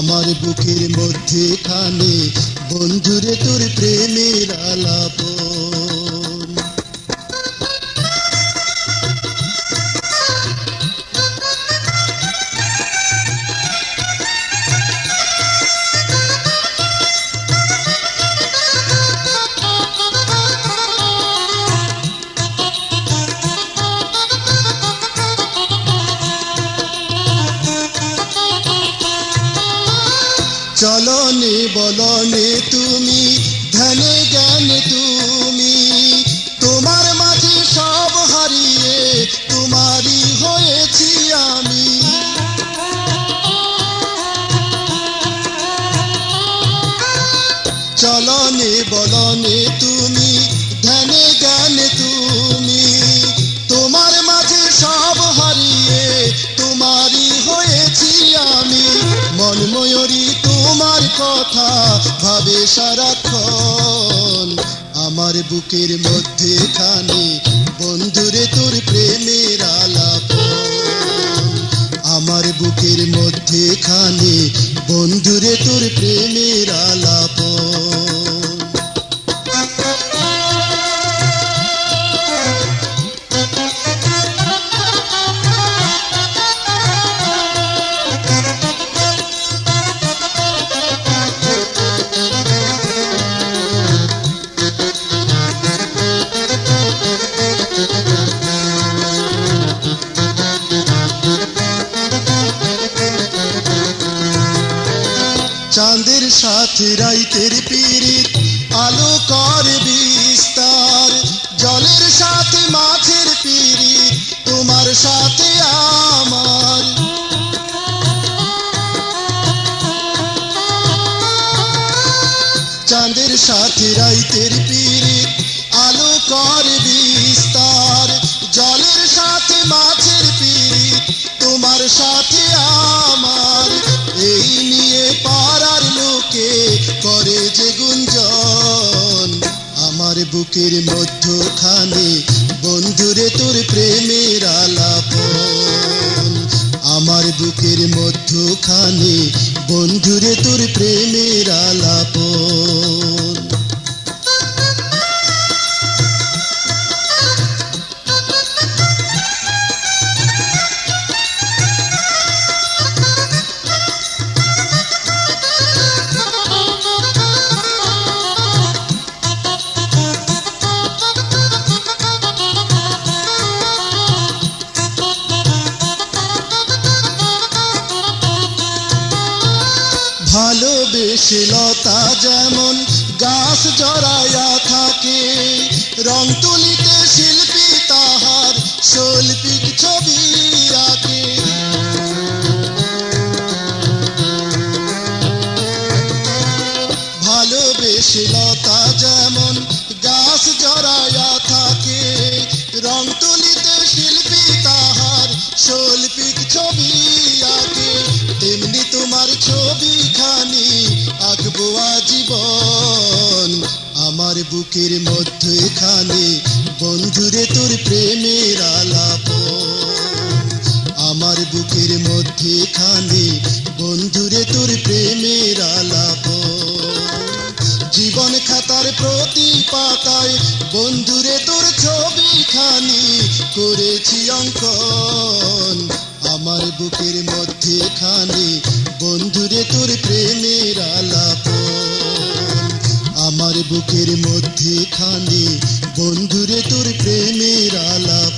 আমার বুকের মধ্যে খানে বন্ধুরে তোর প্রেমের আলাপন চলনে বলনে তুমি, ধনে জ্ঞানে তুমি। তোমার মাঝে সব হারিয়ে তোমারই হয়েছি আমি। চলনে বলনে তুমি ধ্যানে জ্ঞানে তুমি। ভাবে সারাক্ষণ আমার বুকের মধ্যে খানে বন্ধুরে তোর প্রেমের আলাপ। আমার বুকের মধ্যে খানে বন্ধুরে তোর প্রেমের আলাপন চাঁদের সাথে রাইতের পিরিত আলো কর বিস্তার। জলের সাথে মাছের পিরিত তোমার সাথে আমার। চাঁদের সাথে রাইতের পিরিত আলো কর বিস্তার। জলের সাথে মাছের পিরিত তোমার সাথে বুকের মধ্যখানে বন্ধুরে তোর প্রেমের আলাপন আমার বুকের মধ্যখানে বন্ধুরে তোর প্রেমের আলাপন ভালোবেসে লতা যেমন গাছ জড়াইয়া থাকে, রং তুলিতে শিল্পী তাহার শৈল্পিক ছবি আঁকে ভালোবেসে লতা যেমন গাছ জড়াইয়া থাকে, রং তুলিতে শিল্পী বুকের মধ্যে খানে বন্ধুরে তোর প্রেমের আলাপন আমার বুকের মধ্যে খানে বন্ধুরে তোর প্রেমের আলাপন জীবন খাতার প্রতি পাতায়, বন্ধুরে তোর ছবি খানি করেছি অঙ্কন। আমার বুকের মধ্যে খানে বন্ধুরে তোর প্রেমের আমার বুকের মধ্যে খানে বন্ধুরে তোর প্রেমের আলাপ।